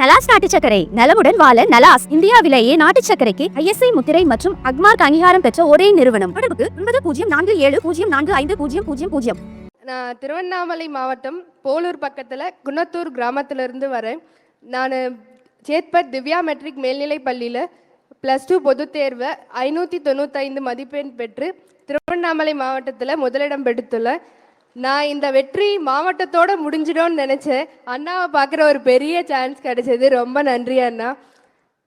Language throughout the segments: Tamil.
நலாஸ் நாட்டு சக்கரை நலமுடன் வாழ நலாஸ் இந்தியாவிலேயே நாட்டு சக்கரைக்கு ஐஎஸ்ஐ முத்திரை மற்றும் அக்மார்க் அங்கீகாரம் பெற்ற ஒரே நிறுவனம். தொடர்புக்கு ஒன்பது பூஜ்ஜியம் நான்கு ஏழு பூஜ்ஜியம் நான்கு ஐந்து பூஜ்ஜியம் பூஜ்ஜியம் பூஜ்ஜியம். நான் திருவண்ணாமலை மாவட்டம் போலூர் பக்கத்தில் குன்னத்தூர் கிராமத்திலிருந்து வரேன். நான் சேத்பட் திவ்யா மெட்ரிக் மேல்நிலைப் பள்ளியில் ப்ளஸ் டூ பொதுத் தேர்வை ஐநூற்றி தொண்ணூத்தைந்து மதிப்பெண் பெற்று திருவண்ணாமலை மாவட்டத்தில் முதலிடம் பெற்றுள்ளேன் நான் இந்த வெற்றி மாவட்டத்தோட முடிஞ்சிடும்னு நினச்சேன். அண்ணாவை பார்க்குற ஒரு பெரிய சான்ஸ் கிடைச்சது. ரொம்ப நன்றி அண்ணா.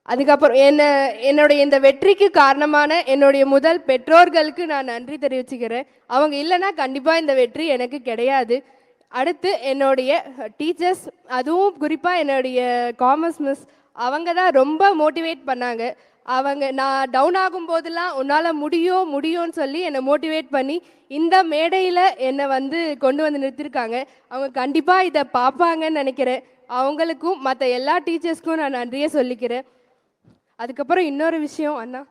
அதுக்கப்புறம் என்ன என்னுடைய இந்த வெற்றிக்கு காரணமான என்னுடைய முதல் பெற்றோர்களுக்கு நான் நன்றி தெரிவிச்சுக்கிறேன். அவங்க இல்லைன்னா கண்டிப்பாக இந்த வெற்றி எனக்கு கிடையாது. அடுத்து என்னுடைய டீச்சர்ஸ் அதுவும் குறிப்பாக என்னுடைய காமர்ஸ் மிஸ் அவங்க தான் ரொம்ப மோட்டிவேட் பண்ணாங்க. அவங்க நான் டவுன் ஆகும் போதெல்லாம் உன்னால் முடியும் முடியும்னு சொல்லி என்னை மோட்டிவேட் பண்ணி இந்த மேடையில் என்னை வந்து கொண்டு வந்து நிறுத்திருக்காங்க. அவங்க கண்டிப்பாக இதை பார்ப்பாங்கன்னு நினைக்கிறேன். அவங்களுக்கும் மற்ற எல்லா டீச்சர்ஸ்க்கும் நான் நன்றியே சொல்லிக்கிறேன். அதுக்கப்புறம் இன்னொரு விஷயம் அண்ணா.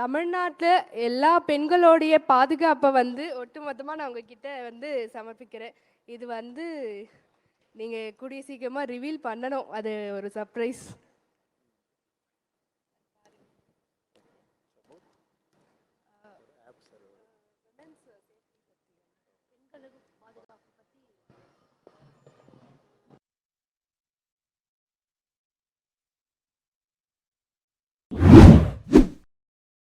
தமிழ்நாட்டில் எல்லா பெண்களுடைய பாதுகாப்பை வந்து ஒட்டுமொத்தமாக நான் உங்ககிட்ட வந்து சமர்ப்பிக்கிறேன். இது வந்து நீங்கள் கூடிய சீக்கிரமாக ரிவீல் பண்ணணும். அது ஒரு சர்ப்ரைஸ் சரி பெண்களுக்கு பாதுகாப்பு